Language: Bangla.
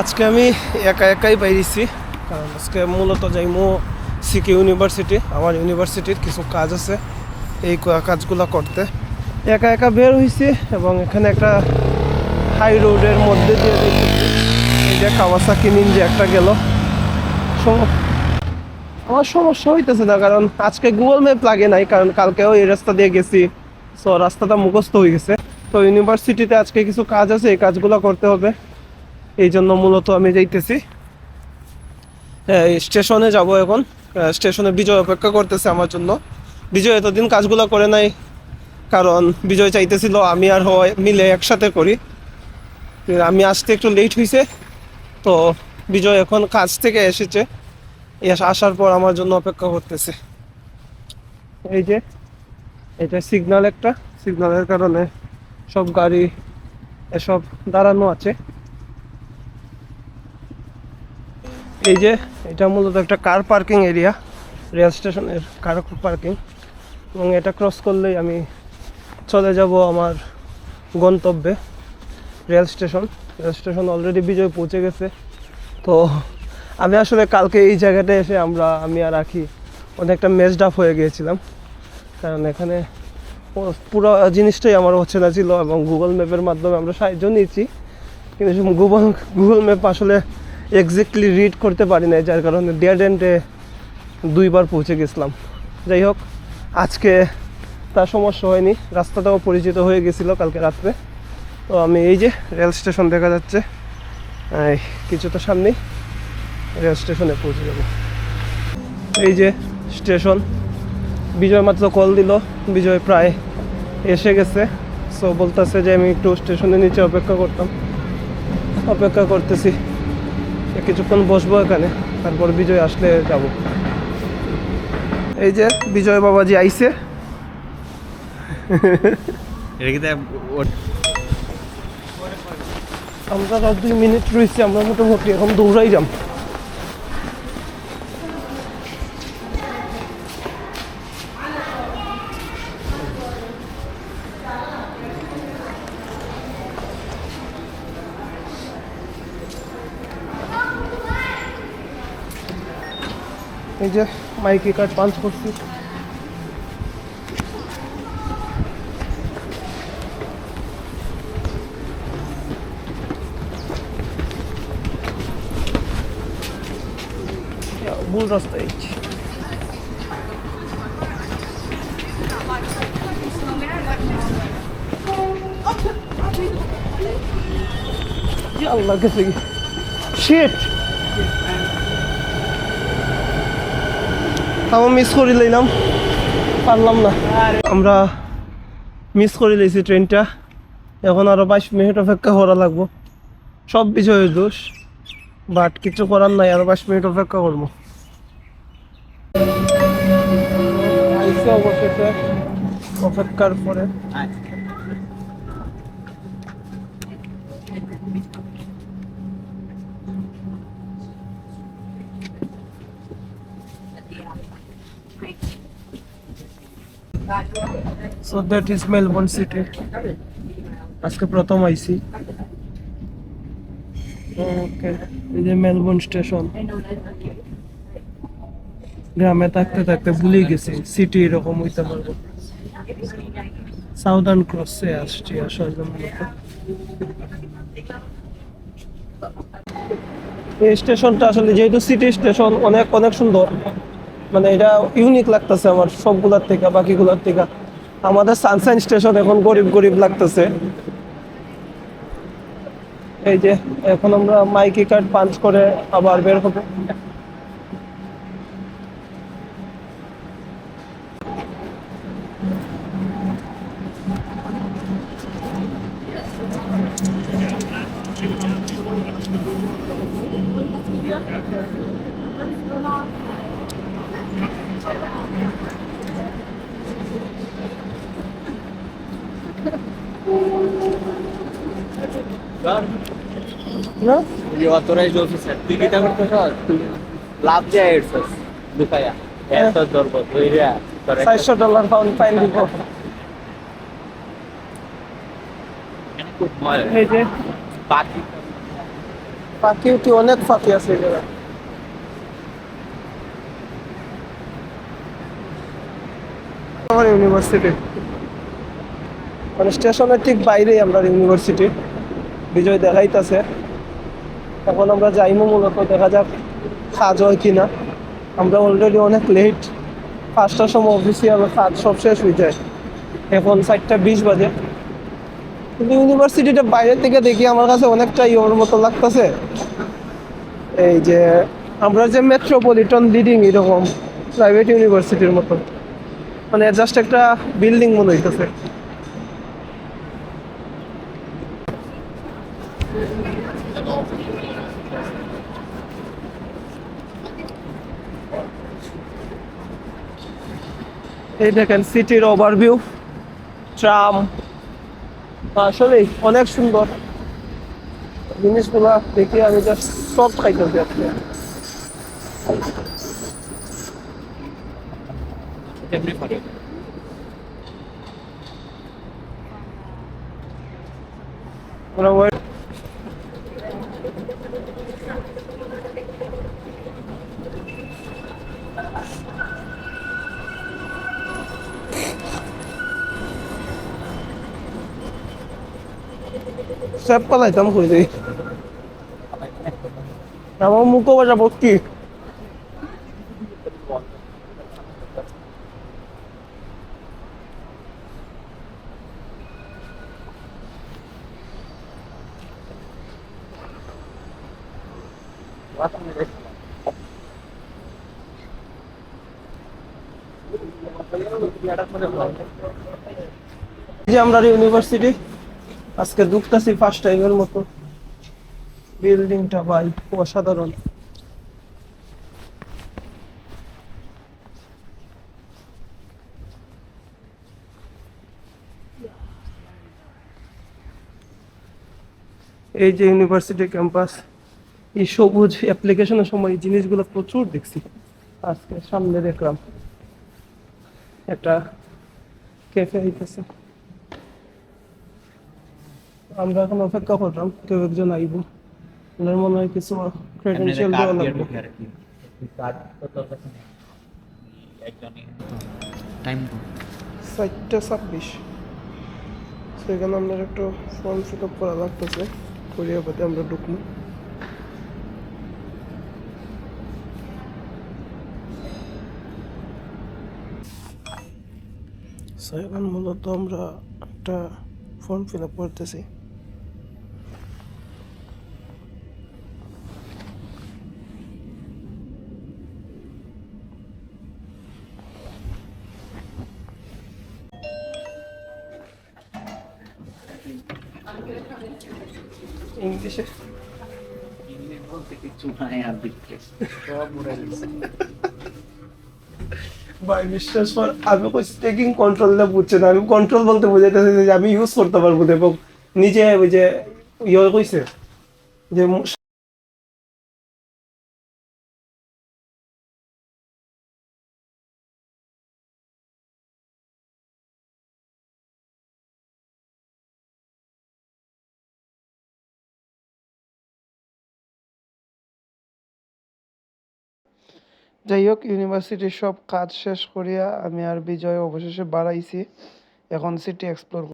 আজকে আমি একা একাই বাইরেছি। কারণ আজকে মূলত যাই যাইমো সিকে ইউনিভার্সিটি আমার ইউনিভার্সিটির কিছু কাজ আছে। এই কাজগুলো করতে। একা একা বের হয়েছি এবং এখানে একটা হাই রোডের মধ্যে দিয়ে দেখতেছি এই যে কাওয়াসাকি নিনজা একটা গেল। আমার সমস্যা হইতেছে না, কারণ আজকে গুগল ম্যাপ লাগে নাই, কারণ কালকেও এই রাস্তা দিয়ে গেছি। সো রাস্তাটা মুখস্থ হয়ে গেছে। তো ইউনিভার্সিটিতে আজকে কিছু কাজ আছে, এই কাজগুলো করতে হবে। এই জন্য মূলত আমি যাইতেছি। এই স্টেশনে যাব এখন। স্টেশনে বিজয় অপেক্ষা করতেছে আমার জন্য। বিজয় এতদিন কাজগুলো করে নাই, কারণ বিজয় চাইতেছিল আমি আর হয় মিলে একসাথে করি। আমি আসতে একটু লেট হয়েছে তো বিজয় এখন কাজ থেকে এসেছে। এস আসার পর আমার জন্য অপেক্ষা করতেছে। এই যে, এটা সিগন্যাল একটা। সিগনালের কারণে সব গাড়ি, এসব দাঁড়ানো আছে। এই যে, এটা মূলত একটা কার পার্কিং এরিয়া রেল স্টেশনের কার পার্কিং এবং এটা ক্রস করলেই আমি চলে যাব আমার গন্তব্যে rail station rail station already Bijoy পৌঁছে গেছে। তো আমি আসলে কালকে এই জায়গাটায় এসে আমরা, আমি আর রাখি অনেকটা মেজড আপ হয়ে গিয়েছিলাম। কারণ এখানে পুরো জিনিসটাই আমার হচ্ছে না ছিল এবং গুগল ম্যাপের মাধ্যমে আমরা সাহায্য নিয়েছি। কিন্তু গুগল গুগল ম্যাপ আসলে এক্স্যাক্টলি রিড করতে পারি না যার কারণে ডেড এন্ডে দুইবার পৌঁছে গেছিলাম। যাই হোক, আজকে তার সমস্যা হয়নি, রাস্তাটাও পরিচিত হয়ে গেছিল কালকে রাত্রে। তো আমি এই যে রেল স্টেশন দেখা যাচ্ছে কিছুটা সামনেই। রেল স্টেশনে পৌঁছে যাব। এই যে স্টেশন বিজয় মাত্র কল দিল বিজয় প্রায় এসে গেছে। সো বলতেছে যে আমি একটু স্টেশনের নিচে অপেক্ষা করতাম। অপেক্ষা করতেছি কিছুক্ষণ বসবো এখানে তারপর বিজয় আসলে যাব। এই যে বিজয় বাবাজি আইছে। ও- আমরা আর দুই মিনিট রয়েছি আমরা মোটামুটি এখন দৌড়াই যাম। এই যে মাইকে কার্ড পাঞ্চ করছি ভুল রাস্তায় আইছি। ই আল্লাহ গেছে কি শিট আমি মিস করে লইলাম। পারলাম না। আমরা মিস করে লইছি ট্রেনটা এখন আরও বাইশ মিনিট অপেক্ষা করা লাগবো। সব বিষয়ের দোষ। বাট কিছু করার নাই, আরও বাইশ মিনিট অপেক্ষা করব। অপেক্ষার পরে। So that is Melbourne city আজকে প্রথম আইসি ওকে এই যে মেলবোর্ন স্টেশন গ্রামে থাকতে থাকতে ভুলে গেছি সিটি এরকম হইতে পারব। সাউদার্ন ক্রসে আসছি আসলে মূলত। এই স্টেশনটা আসলে যেহেতু সিটি স্টেশন অনেক অনেক সুন্দর। মানে এটা ইউনিক লাগতেছে আমার, সবগুলার থেকে, বাকিগুলার থেকে। আমাদের সানসাইন স্টেশন এখন গরিব গরিব লাগতেছে। এই যে, এখন আমরা মাইকি কার্ড পাঞ্চ করে আবার বের হবে। না এই অথরাইজড অফিসার তুই কিটা করতেছ তুই লাভ দিয়ে এসছস দুখায়া এত দরব তুই রে চারশো ডলার পাউন্ড ফাইন দিব খুব মজা এই যে পাখি অনেক পাখি আছে আমার ইউনিভার্সিটি। মানে স্টেশনের ঠিক বাইরেই আমরা ইউনিভার্সিটি। বিজয় দেখাইতেছে। এখন আমরা যাইমু মূলত, দেখা যাক কাজ হয় কিনা। আমরা অলরেডি অনেক লেট পাঁচটার সময় অফিসিয়াল কাজ সব শেষ হয়ে যায়। এখন চারটা বিশ বাজে। কিন্তু ইউনিভার্সিটিটা বাইরে থেকে দেখি আমার কাছে অনেকটা ইয়োর মতো লাগতেছে। এই যে, আমরা যে মেট্রোপলিটন লিডিং এরকম প্রাইভেট ইউনিভার্সিটির মতো মানে জাস্ট একটা বিল্ডিং মনে হইতেছে। এই দেখেন সিটির ওভারভিউ ট্রাম আসলে অনেক সুন্দর। জিনিসগুলা দেখে আমি জাস্ট সব খাইতেছি আজকে। এমনি ফটো আমরা ওয়েট সব পালাইতাম কই দেই আমার মুখও বাজাবো কি এই আমরা ইউনিভার্সিটি আজকে ঢুকতেছি ফার্স্ট টাইমের মতো। বিল্ডিংটা ভাই অসাধারণ। এই যে ইউনিভার্সিটি ক্যাম্পাস এই সবুজ অ্যাপ্লিকেশনের সময় এই জিনিসগুলো প্রচুর দেখছি। আজকে সামনে দেখলাম। একটা ক্যাফে হইতেছে আমরা এখন অপেক্ষা করলাম কেউ একজন আইব। ওনার মনে হয় কিছু ক্রেডেন্সিয়াল দেওয়া লাগবে। টাইম চারটা ছাব্বিশ। সেখানে আমাদের একটু ফর্ম ফিল আপ করা লাগতেছে। করিয়া বাদে আমরা ঢুকবো। এখন মূলত আমরা একটা ফর্ম ফিল আপ করতেছি। ইংলিশে? ইংলিশ বলতে কিছু নাই আর দিচ্ছে সব উড়ে গেছে। ভাই বিশ্বাস কর আমি কইছি টেকিং কন্ট্রোলটা বুঝছে না। আমি কন্ট্রোল বলতে বোঝাইতেছি যে আমি ইউজ করতে পারব এবং নিজে ওই যে ইয়ে কইছে যে যাই হোক ইউনিভার্সিটির সব কাজ শেষ করিয়া আমি আর বিজয় অবশেষে বাড়াইছি। এখন সিটি এক্সপ্লোর